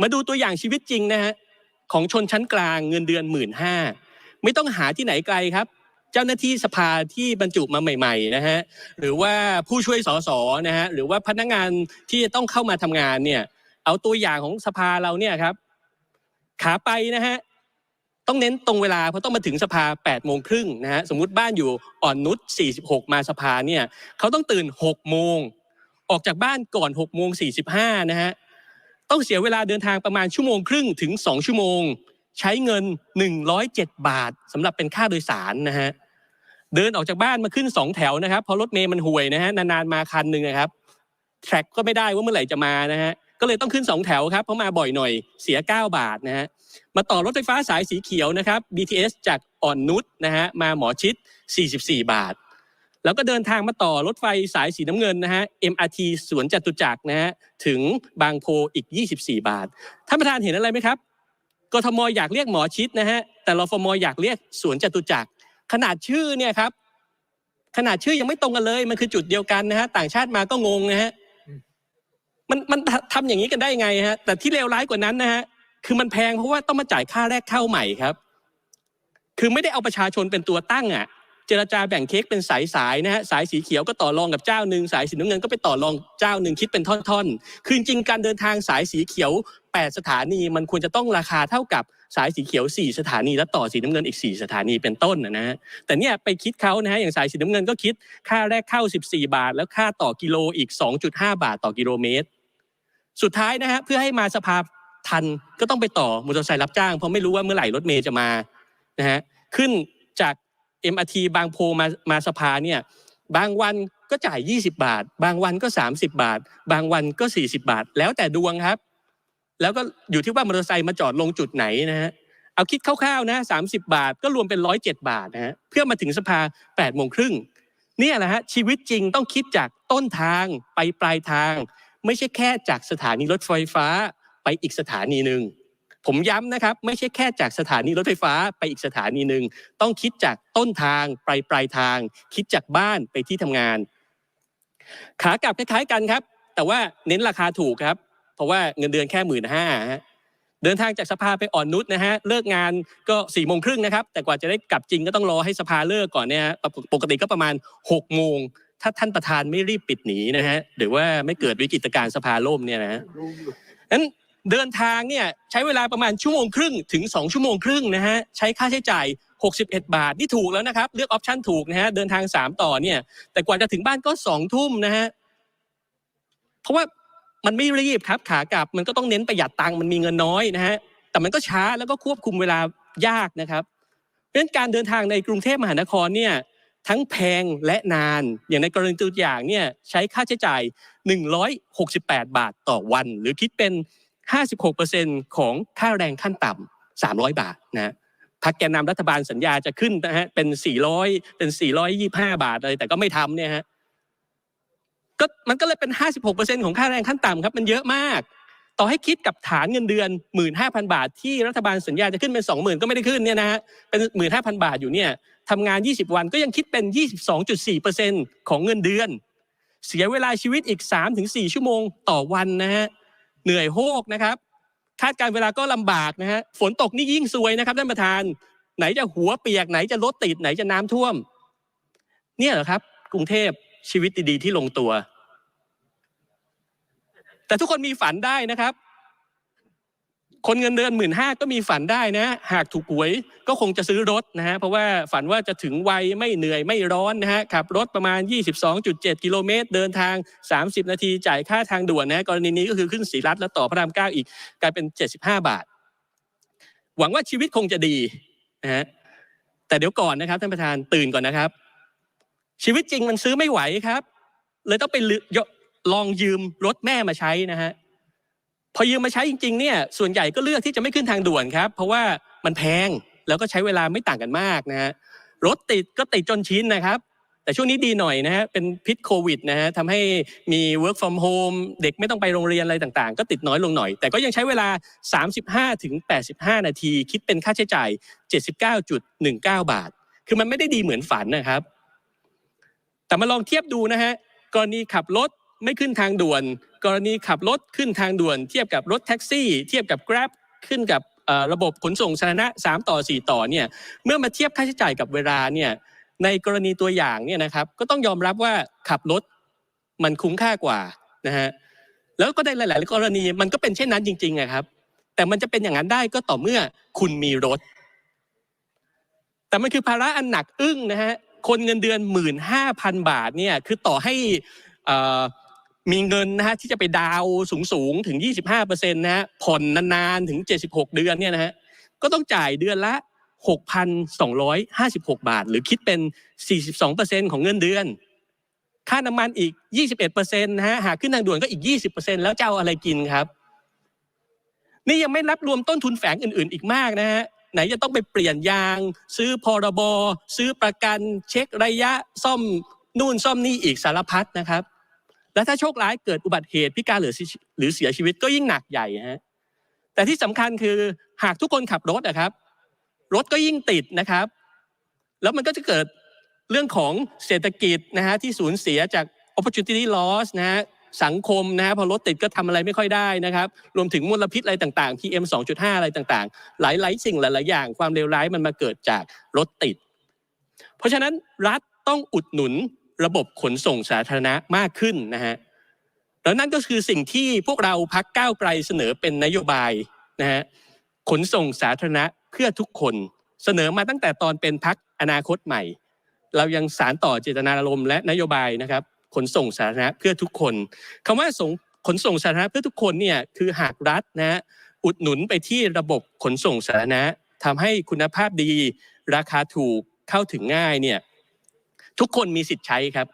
มาดูตัวอย่างชีวิตจริงนะฮะของชนชั้นกลางเงินเดือนหมื่นห้าไม่ต้องหาที่ไหนไกลครับ เจ้าหน้าที่สภาที่บรรจุมาใหม่ๆนะฮะหรือว่าผู้ช่วยสสนะฮะหรือว่าพนักงานที่ต้องเข้ามาทำงานเนี่ยเอาตัวอย่างของสภาเราเนี่ยครับ ขาไปนะฮะต้องเน้นตรงเวลาเพราะต้องมาถึงสภา8โมงครึ่งนะฮะสมมุติบ้านอยู่อ่อนนุช46 มาสภาเนี่ยเขาต้องตื่น6โมงออกจากบ้านก่อน6โมง45นะฮะ ต้องเสียเวลาเดินทางประมาณชั่วโมงครึ่งถึง2ชั่วโมง ใช้เงิน 107 บาทสำหรับเป็นค่าโดยสารนะฮะเดินออกจากบ้านมาขึ้น 2 แถวนะครับเพราะรถเมย์มันห่วยนะฮะนานๆมาคันหนึ่งนะครับแทร็กก็ไม่ได้ว่าเมื่อไหร่จะมานะฮะก็เลยต้องขึ้น 2 แถวครับเพราะมาบ่อยหน่อยเสีย 9 บาทนะฮะมาต่อรถไฟฟ้าสายสีเขียวนะครับ BTS จากอ่อนนุชนะฮะมาหมอชิด 44 บาท แล้วก็เดินทางมาต่อรถไฟสายสีน้ำเงินนะฮะ MRT สวนจตุจักรนะฮะถึงบางโพอีก 24 บาทท่านประธานเห็นอะไรไหมครับกทมอยากเรียกหมอชิดนะฮะแต่รฟมอยากเรียกสวนจตุจักร ขนาดชื่อเนี่ยครับ ขนาดชื่อยังไม่ตรงกันเลย มันคือจุดเดียวกันนะฮะต่างชาติมาก็งงนะฮะมันมันทำอย่างนี้กันได้ไงฮะแต่ที่เลวร้ายกว่านั้นนะฮะคือมันแพงเพราะว่าต้องมาจ่ายค่าแรกเข้าใหม่ครับ คือไม่ได้เอาประชาชนเป็นตัวตั้งอะ เจรจาแบ่งเค้กเป็นสายสายๆนะฮะสายสีเขียวก็ต่อรองกับเจ้าหนึ่งสายสีน้ำเงินก็ไปต่อรองเจ้าหนึ่งคิดเป็นท่อนๆ คือจริงการเดินทางสายสีเขียว 8 สถานีมันควรจะต้องราคาเท่ากับสายสีเขียว 4 สถานีและต่อสีน้ำเงินอีก 4 สถานีเป็นต้นนะฮะแต่เนี่ยไปคิดเขานะฮะอย่างสายสีน้ำเงินก็คิดค่าแรกเข้า 14 บาท แล้วค่าต่อกิโลอีก 2.5 บาทต่อกิโลเมตร สุดท้ายนะฮะเพื่อให้มาสภาทันก็ต้องไปต่อมอเตอร์ไซค์รับจ้างเพราะไม่รู้ว่าเมื่อไหร่รถเมย์จะมานะฮะขึ้นจาก MRT บางโพมามาสภาเนี่ยบางวันก็จ่าย 20 บาท บางวันก็ 30 บาท บางวันก็ 40 บาท แล้วแต่ดวงครับ แล้วก็อยู่ที่ว่ามอเตอร์ไซค์มาจอดลงจุดไหนนะฮะเอาคิดคร่าวๆนะ30 บาทก็รวมเป็น 107 บาทนะฮะเพื่อมาถึงสภา8โมงครึ่งเนี่ยแหละฮะชีวิตจริงต้องคิดจากต้นทางไปปลายทาง ไม่ใช่แค่จากสถานีรถไฟฟ้าไปอีกสถานีหนึ่ง ผมย้ำนะครับไม่ใช่แค่จากสถานีรถไฟฟ้าไปอีกสถานีหนึ่งต้องคิดจากต้นทางไปปลายทาง คิดจากบ้านไปที่ทำงาน ขากลับคล้ายๆกันครับ แต่ว่าเน้นราคาถูกครับ เพราะว่าเงินเดือนแค่หมื่นห้าฮะเดินทางจากสภาไปอ่อนนุชนะฮะเลิกงานก็สี่โมงครึ่งนะครับ แต่กว่าจะได้กลับจริงก็ต้องรอให้สภาเลิกก่อนเนี่ยฮะปกติก็ประมาณหกโมงถ้าท่านประธานไม่รีบปิดหนีนะฮะหรือว่าไม่เกิดวิกฤตการณ์สภาล่มเนี่ยนะฮะนั้น เดินทางเนี่ยใช้เวลาประมาณชั่วโมงครึ่งถึง 2 ชั่วโมงครึ่งนะฮะใช้ค่าใช้จ่าย 61 บาท นี่ถูกแล้วนะครับ เลือกออปชั่นถูกนะฮะเดินทาง 3 ต่อเนี่ย แต่กว่าจะถึงบ้านก็2ทุ่มนะฮะเพราะว่ามันไม่รีบครับขากลับ มันก็ต้องเน้นประหยัดตังค์มันมีเงินน้อยนะฮะแต่มันก็ช้าแล้วก็ควบคุมเวลายากนะครับเพราะฉะนั้นการเดินทางในกรุงเทพมหานครเนี่ยทั้งแพงและนานอย่างในกรณีตัวอย่างเนี่ยใช้ค่าใช้จ่าย 168 บาทต่อวัน หรือคิดเป็น 56%ของค่าแรงขั้นต่ำ300 บาทนะพักแกนนำรัฐบาลสัญญาจะขึ้นนะฮะเป็น 400 เป็น 425 บาทเลยแต่ก็ไม่ทำเนี่ยฮะก็มันก็เลยเป็น 56%ของค่าแรงขั้นต่ำครับ มันเยอะมาก ต่อให้คิดกับฐานเงินเดือน 15,000 บาท ที่รัฐบาลสัญญาจะขึ้นเป็น 20,000 ก็ไม่ได้ขึ้นเนี่ยนะฮะเป็น 15,000 บาทอยู่เนี่ยทำงาน 20 วันก็ยังคิดเป็น 22.4%ของเงินเดือน เสียเวลาชีวิตอีก 3-4 ชั่วโมงต่อวันนะฮะ เหนื่อยโฮกนะครับ คาดการเวลาก็ลำบากนะฮะฝนตกนี่ยิ่งซวยนะครับท่านประธาน ไหนจะหัวเปียกไหนจะรถติดไหนจะน้ำท่วม เนี่ยเหรอครับ กรุงเทพชีวิตดีๆที่ลงตัว แต่ทุกคนมีฝันได้นะครับ คนเงินเดือนหมื่นห้าก็มีฝันได้นะ หากถูกหวยก็คงจะซื้อรถนะฮะเพราะว่าฝันว่าจะถึงวัยไม่เหนื่อยไม่ร้อนนะฮะขับรถประมาณ 22.7 กิโลเมตร เดินทาง 30 นาทีจ่ายค่าทางด่วนนะกรณีนี้ก็คือขึ้นสีรัฐแล้วต่อพระรามเก้าอีกกลายเป็น 75 บาท หวังว่าชีวิตคงจะดีนะฮะแต่เดี๋ยวก่อนนะครับท่านประธานตื่นก่อนนะครับ ชีวิตจริงมันซื้อไม่ไหวครับ เลยต้องไปลองยืมรถแม่มาใช้นะฮะ พอยืมมาใช้จริงๆเนี่ยส่วนใหญ่ก็เลือกที่จะไม่ขึ้นทางด่วนครับ เพราะว่ามันแพงแล้วก็ใช้เวลาไม่ต่างกันมากนะฮะรถติดก็ติดจนชินนะครับ แต่ช่วงนี้ดีหน่อยนะฮะเป็นพิษโควิดนะฮะทำให้มี work from home เด็กไม่ต้องไปโรงเรียนอะไรต่างๆ ก็ติดน้อยลงหน่อย แต่ก็ยังใช้เวลา 35ถึง85 นาที คิดเป็นค่าใช้จ่าย 79.19 บาท คือมันไม่ได้ดีเหมือนฝันนะครับ แต่มาลองเทียบดูนะฮะกรณีขับรถ ไม่ขึ้นทางด่วน กรณีขับรถขึ้นทางด่วน เทียบกับรถแท็กซี่ เทียบกับ Grab ขึ้นกับระบบขนส่งสาธารณะ3ต่อ 4 ต่อเนี่ยเมื่อมาเทียบค่าใช้จ่ายกับเวลาเนี่ยในกรณีตัวอย่างเนี่ยนะครับก็ต้องยอมรับว่าขับรถมันคุ้มค่ากว่านะฮะแล้วก็ในหลาย ๆ กรณีมันก็เป็นเช่นนั้นจริงๆอะครับ แต่มันจะเป็นอย่างนั้นได้ก็ต่อเมื่อคุณมีรถ แต่มันคือภาระอันหนักอึ้งนะฮะคนเงินเดือนหมื่นห้าพันบาทเนี่ยคือต่อให้อ่อ มีเงินนะฮะที่จะไปดาวสูงสูงๆถึง 25เปอร์เซ็นต์นะฮะผ่อนนานๆถึง 76 เดือนเนี่ยนะฮะก็ต้องจ่ายเดือนละ 6,256 บาท หรือคิดเป็น 42เปอร์เซ็นต์ของเงินเดือน ค่าน้ำมันอีก 21เปอร์เซ็นต์นะฮะหากขึ้นทางด่วนก็อีก 20เปอร์เซ็นต์แล้วจะเอาอะไรกินครับ นี่ยังไม่นับรวมต้นทุนแฝงอื่นๆ อีกมากนะฮะไหนจะต้องไปเปลี่ยนยาง ซื้อพรบ ซื้อประกันเช็คระยะซ่อมนู่นซ่อมนี่อีกสารพัดนะครับ แล้วถ้าโชคร้ายเกิดอุบัติเหตุพิการหรือหรือเสียชีวิตก็ยิ่งหนักใหญ่ฮะแต่ที่สำคัญคือหากทุกคนขับรถนะครับ รถก็ยิ่งติดนะครับ แล้วมันก็จะเกิดเรื่องของเศรษฐกิจนะฮะที่สูญเสียจาก opportunity loss นะฮะสังคมนะฮะพอรถติดก็ทำอะไรไม่ค่อยได้นะครับ รวมถึงมลพิษอะไรต่างๆ PM 2.5 อะไรต่างๆ หลายๆสิ่งหลายๆอย่างความเลวร้ายมันมาเกิดจากรถติด เพราะฉะนั้นรัฐต้องอุดหนุน ระบบขนส่งสาธารณะมากขึ้นนะฮะแล้วนั่นก็คือสิ่งที่พวกเราพักก้าวไกลเสนอเป็นนโยบายนะฮะขนส่งสาธารณะเพื่อทุกคนเสนอมาตั้งแต่ตอนเป็นพักอนาคตใหม่ เรายังสารต่อเจตนารมณ์และนโยบายนะครับ ขนส่งสาธารณะเพื่อทุกคนคำว่าส่งขนส่งสาธารณะเพื่อทุกคนเนี่ยคือหากรัฐนะฮะอุดหนุนไปที่ระบบขนส่งสาธารณะทำให้คุณภาพดี ราคาถูกเข้าถึงง่ายเนี่ย ทุกคนมีสิทธิ์ใช้ครับ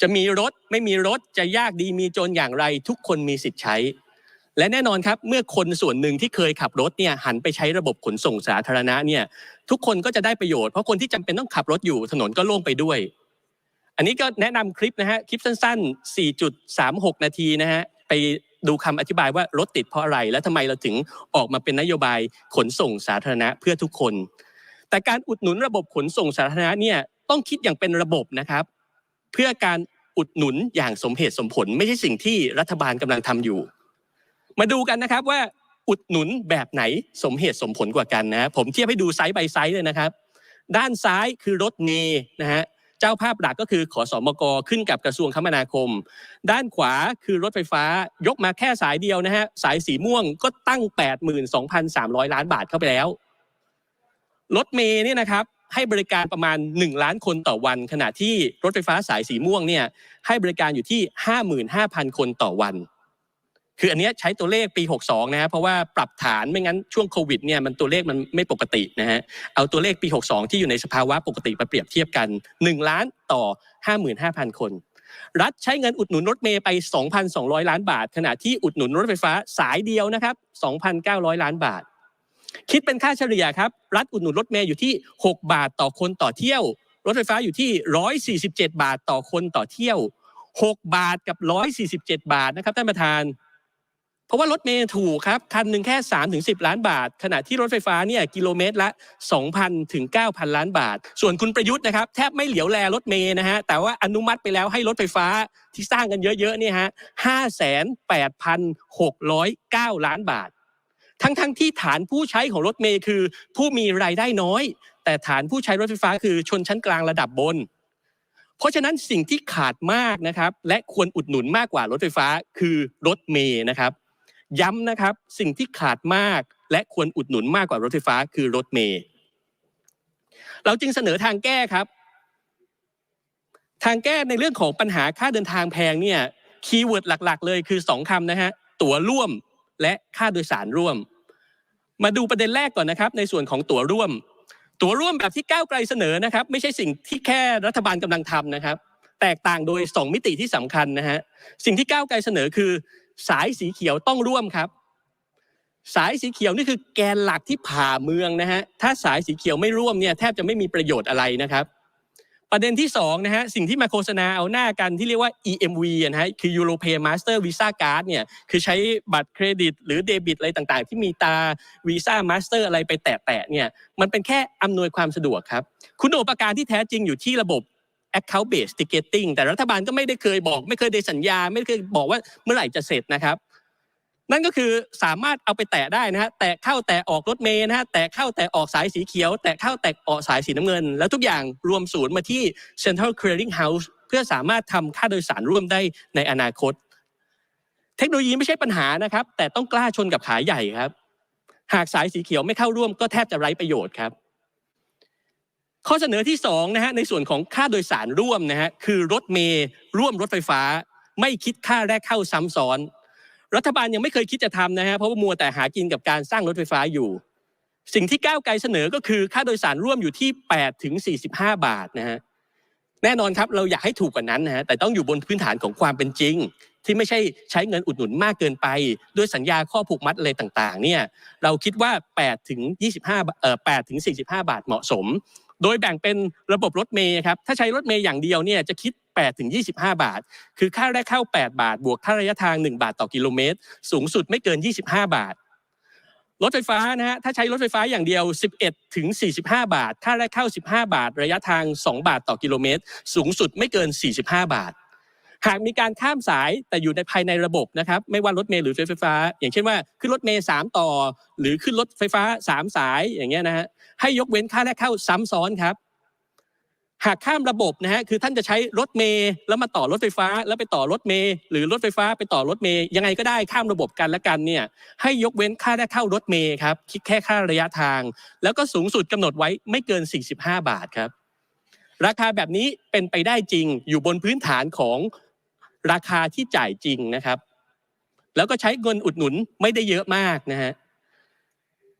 จะมีรถไม่มีรถจะยากดีมีจนอย่างไร ทุกคนมีสิทธิ์ใช้ และแน่นอนครับเมื่อคนส่วนหนึ่งที่เคยขับรถเนี่ยหันไปใช้ระบบขนส่งสาธารณะเนี่ยทุกคนก็จะได้ประโยชน์เพราะคนที่จำเป็นต้องขับรถอยู่ถนนก็โล่งไปด้วย อันนี้ก็แนะนำคลิปนะฮะคลิปสั้น ๆ 4.36 นาทีนะฮะไปดูคำอธิบายว่ารถติดเพราะอะไร และทำไมเราถึงออกมาเป็นนโยบายขนส่งสาธารณะเพื่อทุกคน แต่การอุดหนุนระบบขนส่งสาธารณะเนี่ย ต้องคิดอย่างเป็นระบบนะครับ เพื่อการอุดหนุนอย่างสมเหตุสมผล ไม่ใช่สิ่งที่รัฐบาลกำลังทำอยู่ มาดูกันนะครับว่าอุดหนุนแบบไหนสมเหตุสมผลกว่ากันนะผมเทียบให้ดูไซส์ by ไซส์เลยนะครับ ด้านซ้ายคือรถเมย์นะฮะเจ้าภาพหลักก็คือขอสอมกขึ้นกับกระทรวงคมนาคม ด้านขวาคือรถไฟฟ้ายกมาแค่สายเดียวนะฮะ สายสีม่วงก็ตั้ง 82,300 ล้านบาทเข้าไปแล้ว รถเมย์เนี่ยนะครับ ให้บริการประมาณ 1 ล้านคนต่อวัน ขณะที่รถไฟฟ้าสายสีม่วงเนี่ยให้บริการอยู่ที่ 55,000 คนต่อวัน คืออันเนี้ยใช้ตัวเลขปี 62 นะฮะเพราะว่าปรับฐานไม่งั้นช่วงโควิดเนี่ยมันตัวเลขมันไม่ปกตินะฮะเอาตัวเลขปี 62 ที่อยู่ในสภาวะปกติมาเปรียบเทียบกัน 1 ล้านต่อ 55,000 คน รัฐใช้เงินอุดหนุนรถเมย์ไป 2,200 ล้านบาท ขณะที่อุดหนุนรถไฟฟ้าสายเดียวนะครับ 2,900 ล้านบาท คิดเป็นค่าเฉลี่ยครับรัฐอุดหนุนรถเมย์อยู่ที่ 6 บาทต่อคนต่อเที่ยว รถไฟฟ้าอยู่ที่ 147 บาทต่อคนต่อเที่ยว 6 บาทกับ 147 บาทนะครับท่านประธาน เพราะว่ารถเมย์ถูกครับคันหนึ่งแค่ 3 ถึง 10 ล้านบาท ขณะที่รถไฟฟ้าเนี่ยกิโลเมตรละ 2,000 ถึง 9,000 ล้านบาท ส่วนคุณประยุทธ์นะครับแทบไม่เหลียวแลรถเมย์นะฮะแต่ว่าอนุมัติไปแล้วให้รถไฟฟ้าที่สร้างกันเยอะๆเนี่ยฮะ58,609 ล้านบาท ทั้งๆทที่ฐานผู้ใช้ของรถเมย์คือผู้มีรายได้น้อย แต่ฐานผู้ใช้รถไฟฟ้าคือชนชั้นกลางระดับบน เพราะฉะนั้นสิ่งที่ขาดมากนะครับ และควรอุดหนุนมากกว่ารถไฟฟ้าคือรถเมย์นะครับ ย้ำนะครับสิ่งที่ขาดมากและควรอุดหนุนมากกว่ารถไฟฟ้าคือรถเมย์เราจึงเสนอทางแก้ครับ ทางแก้ในเรื่องของปัญหาค่าเดินทางแพงเนี่ยคีย์เวิร์ดหลัก ๆ เลยคือสองคำนะฮะตั๋วร่วม และค่าโดยสารร่วม มาดูประเด็นแรกก่อนนะครับ ในส่วนของตั๋วร่วม ตั๋วร่วมแบบที่ก้าวไกลเสนอนะครับ ไม่ใช่สิ่งที่แค่รัฐบาลกำลังทำนะครับ แตกต่างโดยสองมิติที่สำคัญนะฮะสิ่งที่ก้าวไกลเสนอคือ สายสีเขียวต้องร่วมครับสายสีเขียวนี่คือแกนหลักที่ผ่าเมืองนะฮะ ถ้าสายสีเขียวไม่ร่วมเนี่ยแทบจะไม่มีประโยชน์อะไรนะครับ ประเด็นที่สองนะฮะสิ่งที่มาโฆษณาเอาหน้ากันที่เรียกว่า EMV นะฮะคือ Europay Master Visa Card เนี่ยคือใช้บัตรเครดิต หรือเดบิตอะไรต่างๆ ที่มีตา Visa Master อะไรไปแตะๆเนี่ยมันเป็นแค่อำนวยความสะดวกครับ คุณอุปการที่แท้จริงอยู่ที่ระบบ account based ticketing แต่รัฐบาลก็ไม่ได้เคยบอก ไม่เคยได้สัญญา ไม่เคยบอกว่าเมื่อไหร่จะเสร็จนะครับ นั่นก็คือสามารถเอาไปแตะได้นะฮะแตะเข้าแตะออกรถเมย์นะฮะแตะเข้าแตะออกสายสีเขียว แตะเข้าแตะออกสายสีน้ำเงิน แล้วทุกอย่างรวมศูนย์มาที่ Central Clearing House เพื่อสามารถทำค่าโดยสารร่วมได้ในอนาคต เทคโนโลยีไม่ใช่ปัญหานะครับ แต่ต้องกล้าชนกับขาใหญ่ครับ หากสายสีเขียวไม่เข้าร่วมก็แทบจะไร้ประโยชน์ครับ ข้อเสนอที่สองนะฮะในส่วนของค่าโดยสารร่วมนะฮะคือรถเมย์ร่วมรถไฟฟ้า ไม่คิดค่าแรกเข้าซ้ำซ้อน รัฐบาลยังไม่เคยคิดจะทำนะฮะเพราะว่ามัวแต่หากินกับการสร้างรถไฟฟ้าอยู่ สิ่งที่ก้าวไกลเสนอก็คือค่าโดยสารร่วมอยู่ที่8ถึง45 บาทนะฮะแน่นอนครับเราอยากให้ถูกกว่านั้นนะฮะแต่ต้องอยู่บนพื้นฐานของความเป็นจริง ที่ไม่ใช่ใช้เงินอุดหนุนมากเกินไป ด้วยสัญญาข้อผูกมัดอะไรต่างๆเนี่ยเราคิดว่า8ถึง25เอ่อ8ถึง45 บาทเหมาะสม โดยแบ่งเป็นระบบรถเมย์ครับถ้าใช้รถเมย์อย่างเดียวเนี่ยจะคิด8ถึง25 บาท คือค่าแรกเข้า 8 บาท บวกค่าระยะทาง 1 บาทต่อกิโลเมตร สูงสุดไม่เกิน 25 บาท รถไฟฟ้านะฮะ ถ้าใช้รถไฟฟ้าอย่างเดียว 11 ถึง 45 บาท ค่าแรกเข้า 15 บาท ระยะทาง 2 บาทต่อกิโลเมตร สูงสุดไม่เกิน 45 บาท หากมีการข้ามสายแต่อยู่ในภายในระบบนะครับไม่ว่ารถเมล์หรือรถไฟฟ้า อย่างเช่นว่าขึ้นรถเมล์สามต่อ หรือขึ้นรถไฟฟ้าสามสายอย่างเงี้ยนะฮะให้ยกเว้นค่าแรกเข้าซ้ำซ้อนครับ หากข้ามระบบนะฮะคือท่านจะใช้รถเมล์แล้วมาต่อรถไฟฟ้า แล้วไปต่อรถเมล์หรือรถไฟฟ้าไปต่อรถเมล์ยังไงก็ได้ข้ามระบบกันและกันเนี่ยให้ยกเว้นค่าแรกเข้ารถเมล์ครับคิดแค่ค่าระยะทาง แล้วก็สูงสุดกำหนดไว้ไม่เกิน 45 บาทครับราคาแบบนี้เป็นไปได้จริงอยู่บนพื้นฐานของ ราคาที่จ่ายจริงนะครับ แล้วก็ใช้เงินอุดหนุนไม่ได้เยอะมากนะฮะ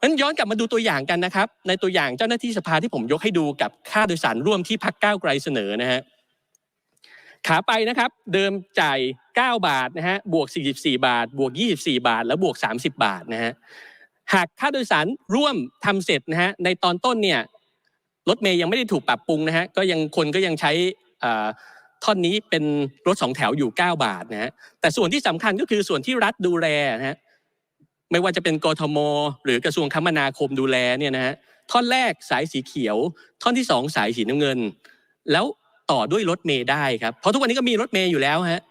งั้นย้อนกลับมาดูตัวอย่างกันนะครับ ในตัวอย่างเจ้าหน้าที่สภาที่ผมยกให้ดูกับค่าโดยสารร่วมที่พักก้าวไกลเสนอนะฮะขาไปนะครับ เดิมจ่าย 9 บาทนะฮะบวก 44 บาท บวก 24 บาท แล้วบวก 30 บาทนะฮะหากค่าโดยสารร่วมทำเสร็จนะฮะในตอนต้นเนี่ยรถเมย์ยังไม่ได้ถูกปรับปรุงนะฮะก็ยังคนก็ยังใช้ ท่อนนี้เป็นรถสองแถวอยู่ 9 บาทนะฮะแต่ส่วนที่สำคัญก็คือส่วนที่รัฐดูแลนะฮะไม่ว่าจะเป็นกทม หรือกระทรวงคมนาคมดูแลเนี่ยนะฮะท่อนแรกสายสีเขียว ท่อนที่สองสายสีน้ำเงิน แล้วต่อด้วยรถเมย์ได้ครับเพราะทุกวันนี้ก็มีรถเมย์อยู่แล้วฮะ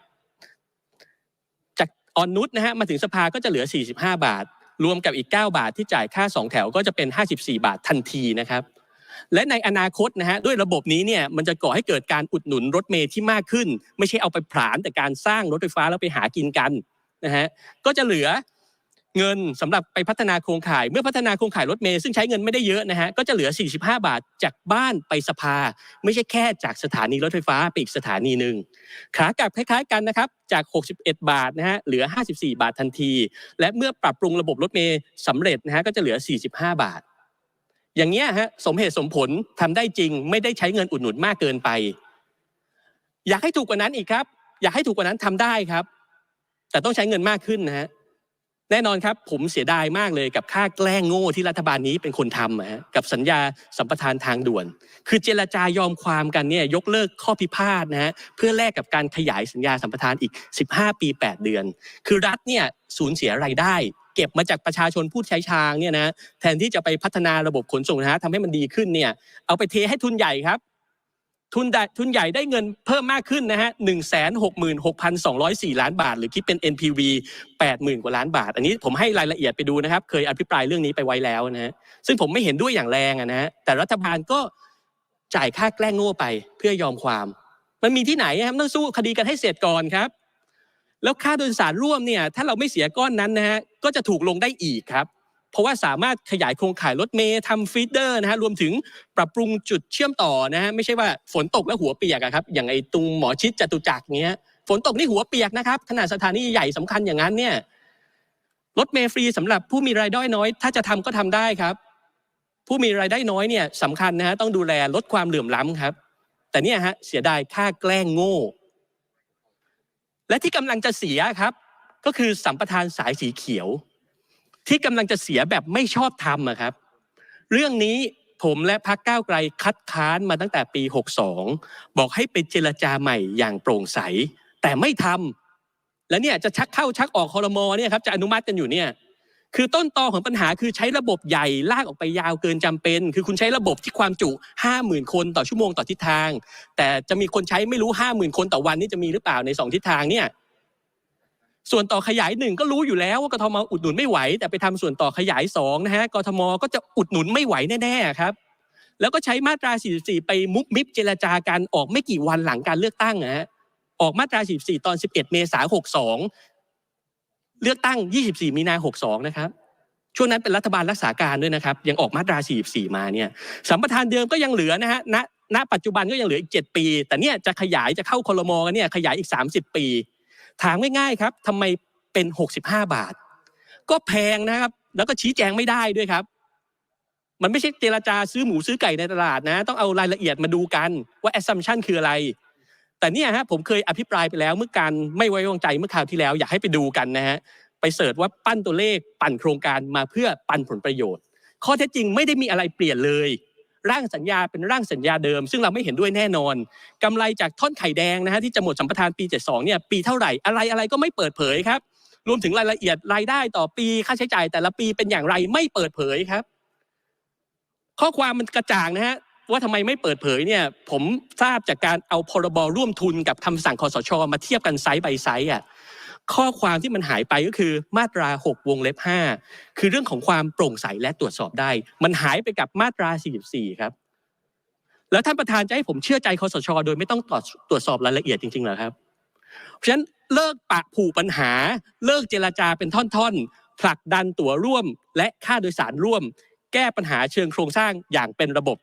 จากออนนุชนะฮะมาถึงสภาก็จะเหลือ 45 บาท รวมกับอีก 9 บาทที่จ่ายค่า 2 แถวก็จะเป็น 54 บาททันทีนะครับ และในอนาคตนะฮะด้วยระบบนี้เนี่ยมันจะก่อให้เกิดการอุดหนุนรถเมล์ที่มากขึ้น ไม่ใช่เอาไปผลาญแต่การสร้างรถไฟฟ้าแล้วไปหากินกันนะฮะก็จะเหลือเงินสำหรับไปพัฒนาโครงข่าย เมื่อพัฒนาโครงข่ายรถเมล์ซึ่งใช้เงินไม่ได้เยอะนะฮะก็จะเหลือ 45 บาทจากบ้านไปสภา ไม่ใช่แค่จากสถานีรถไฟฟ้าไปอีกสถานีหนึ่งขากลับคล้ายๆกันนะครับจาก 61 บาทนะฮะเหลือ 54 บาททันที และเมื่อปรับปรุงระบบรถเมล์สำเร็จนะฮะก็จะเหลือ 45 บาท อย่างเงี้ยฮะสมเหตุสมผลทำได้จริง ไม่ได้ใช้เงินอุดหนุนมากเกินไป อยากให้ถูกกว่านั้นอีกครับ อยากให้ถูกกว่านั้นทำได้ครับ แต่ต้องใช้เงินมากขึ้นนะฮะแน่นอนครับ ผมเสียดายมากเลยกับค่าแกล้งโง่ที่รัฐบาลนี้เป็นคนทำนะฮะกับสัญญาสัมปทานทางด่วน คือเจรจายอมความกันเนี่ยยกเลิกข้อพิพาทนะฮะเพื่อแลกกับการขยายสัญญาสัมปทานอีก 15 ปี 8 เดือน คือรัฐเนี่ยสูญเสียรายได้ เก็บมาจากประชาชนผู้ใช้ทางเนี่ยนะแทนที่จะไปพัฒนาระบบขนส่งนะฮะทำให้มันดีขึ้นเนี่ยเอาไปเทให้ทุนใหญ่ครับ ทุนใหญ่ทุนใหญ่ได้เงินเพิ่มมากขึ้นนะฮะหนึ่งแสนหกหมื่นหกพันสองร้อยสี่ล้านบาท หรือคิดเป็น NPV แปดหมื่นกว่าล้านบาท อันนี้ผมให้รายละเอียดไปดูนะครับ เคยอภิปรายเรื่องนี้ไปไว้แล้วนะฮะซึ่งผมไม่เห็นด้วยอย่างแรงนะฮะแต่รัฐบาลก็จ่ายค่าแกล้งโง่ไปเพื่อยอมความ มันมีที่ไหนครับต้องสู้คดีกันให้เสร็จก่อนครับ แล้วค่าโดยสารร่วมเนี่ยถ้าเราไม่เสียก้อนนั้นนะฮะก็จะถูกลงได้อีกครับ เพราะว่าสามารถขยายโครงข่ายรถเมย์ทำฟีดเดอร์นะฮะรวมถึงปรับปรุงจุดเชื่อมต่อนะฮะไม่ใช่ว่าฝนตกแล้วหัวเปียกครับอย่างไอ้ตรงหมอชิดจตุจักรเงี้ยฝนตกนี่หัวเปียกนะครับขนาดสถานีใหญ่สำคัญอย่างนั้นเนี่ยรถเมย์ฟรีสำหรับผู้มีรายได้น้อย ถ้าจะทำก็ทำได้ครับ ผู้มีรายได้น้อยเนี่ยสำคัญนะฮะต้องดูแลลดความเหลื่อมล้ำครับ แต่เนี่ยฮะเสียดายค่าแกล้งโง่ และที่กำลังจะเสียครับ ก็คือสัมปทานสายสีเขียว ที่กำลังจะเสียแบบไม่ชอบธรรมครับ เรื่องนี้ผมและพรรคก้าวไกลคัดค้านมาตั้งแต่ปี 62 บอกให้ไปเจรจาใหม่อย่างโปร่งใส แต่ไม่ทำแล้วเนี่ยจะชักเข้าชักออกคอรมอเนี่ยครับจะอนุมัติกันอยู่เนี่ย คือต้นตอของปัญหาคือใช้ระบบใหญ่ลากออกไปยาวเกินจำเป็น คือคุณใช้ระบบที่ความจุ 50,000 คนต่อชั่วโมงต่อทิศทาง แต่จะมีคนใช้ไม่รู้ 50,000 คนต่อวันนี่จะมีหรือเปล่าในสองทิศทางเนี่ยส่วนต่อขยายหนึ่งก็รู้อยู่แล้วว่ากทมอุดหนุนไม่ไหว แต่ไปทำส่วนต่อขยายสองนะฮะกทมก็จะอุดหนุนไม่ไหวแน่ๆครับ แล้วก็ใช้มาตรา 44 ไปมุบมิบเจรจากันออกไม่กี่วันหลังการเลือกตั้งนะฮะออกมาตรา 44 ตอน 11 เมษายน62 เลือกตั้ง 24 มีนา 62 นะครับ ช่วงนั้นเป็นรัฐบาลรักษาการด้วยนะครับ ยังออกมาตรา 44 มาเนี่ยสัมปทานเดิมก็ยังเหลือนะฮะณณปัจจุบันก็ยังเหลืออีก 7 ปี แต่เนี่ยจะขยายจะเข้าคลมกันเนี่ยขยายอีก 30 ปี ถามง่ายๆครับทำไมเป็น 65 บาท ก็แพงนะครับ แล้วก็ชี้แจงไม่ได้ด้วยครับ มันไม่ใช่เจรจาซื้อหมูซื้อไก่ในตลาดนะ ต้องเอารายละเอียดมาดูกันว่า assumption คืออะไร แต่เนี่ยฮะผมเคยอภิปรายไปแล้วเมื่อการไม่ไว้วางใจเมื่อคราวที่แล้ว อยากให้ไปดูกันนะฮะไปเสิร์ชว่าปั้นตัวเลขปั่นโครงการมาเพื่อปั่นผลประโยชน์ ข้อเท็จจริงไม่ได้มีอะไรเปลี่ยนเลย ร่างสัญญาเป็นร่างสัญญาเดิม ซึ่งเราไม่เห็นด้วยแน่นอนกำไรจากท่อนไข่แดงนะฮะที่จะหมดสัมปทานปี 72เนี่ยปีเท่าไหร่อะไรอะไรก็ไม่เปิดเผยครับ รวมถึงรายละเอียดรายได้ต่อปีค่าใช้จ่ายแต่ละปีเป็นอย่างไรไม่เปิดเผยครับ ข้อความมันกระจ่างนะฮะ ว่าทำไมไม่เปิดเผยเนี่ยผมทราบจากการเอาพรบร่วมทุนกับคำสั่งคอสช มาเทียบกันไซส์ by ไซส์อะข้อความที่มันหายไปก็คือมาตรา 6 วงเล็บ 5 คือเรื่องของความโปร่งใสและตรวจสอบได้ มันหายไปกับมาตรา 44 ครับ แล้วท่านประธานจะให้ผมเชื่อใจคอสช โดยไม่ต้องตรวจตรวจสอบรายละเอียดจริงๆเหรอครับ เพราะฉะนั้นเลิกปะผูกปัญหา เลิกเจรจาเป็นท่อนๆผลักดันตั๋วร่วม และค่าโดยสารร่วม แก้ปัญหาเชิงโครงสร้างอย่างเป็นระบบ